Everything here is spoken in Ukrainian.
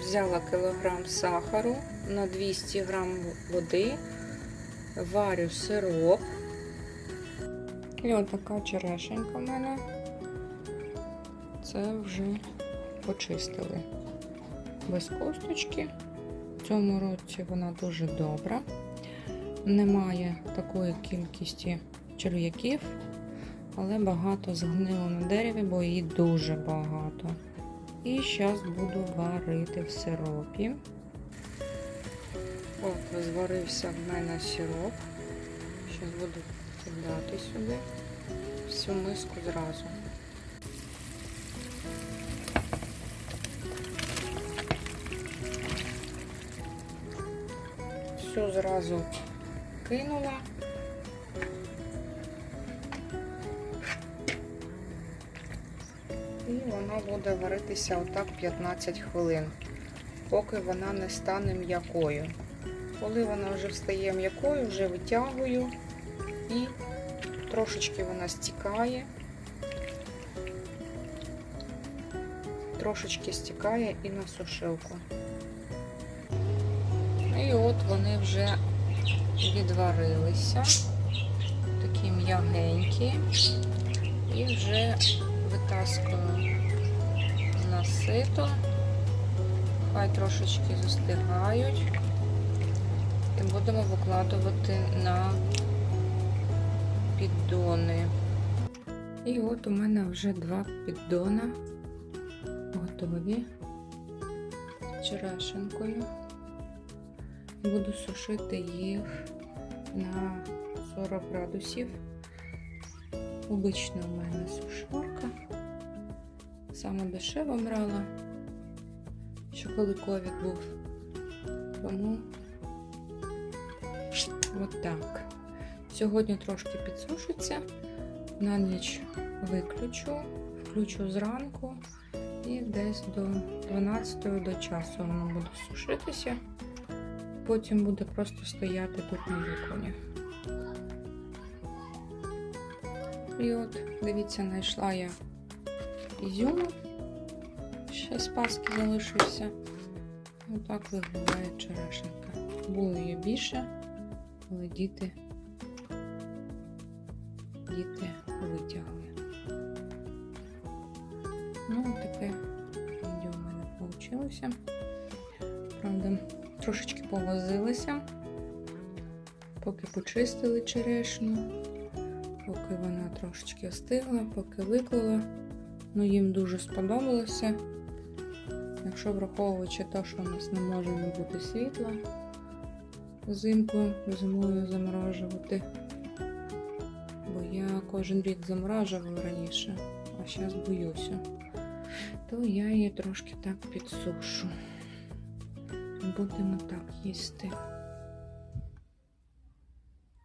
Взяла кілограм сахару на 200 грам води, варю сироп. І отака черешенька в мене. Це вже почистили без косточки. В цьому році вона дуже добра. Немає такої кількості черв'яків, але багато згнило на дереві, бо її дуже багато. І зараз буду варити в сиропі. От, зварився в мене сироп. Зараз буду кидати сюди всю миску зразу. Всю зразу кинула. І вона буде варитися отак 15 хвилин, поки вона не стане м'якою. Коли вона вже стає м'якою, вже витягую і трошечки вона стікає. Трошечки стікає і на сушилку. І от вони вже відварилися, такі м'ягенькі, і вже витаскую на сито. Хай трошечки застигають. І будемо викладувати на піддони. І от у мене вже два піддона готові з черешенкою. Буду сушити їх на 40 градусів. Обична у мене сушарка. Саме дешево брала, що коли ковід був. Тому от так. Сьогодні трошки підсушиться, на ніч виключу, включу зранку і десь до 12 до часу воно буде сушитися. Потім буде просто стояти тут на віконі. І от, дивіться, знайшла я ізюму. Ще з паски залишився. Отак виглядає черешенка. Було її більше, але діти, діти витягли. Ну, таке відео в мене вийшло. Правда, трошечки повозилися, поки почистили черешню, поки вона трошечки остигла, поки виклала. Ну, їм дуже сподобалося. Якщо враховуючи те, що у нас не може не бути світла взимку, зимою заморожувати. Бо я кожен рік заморажувала раніше, а зараз боюся. То я її трошки так підсушу. Будемо так їсти.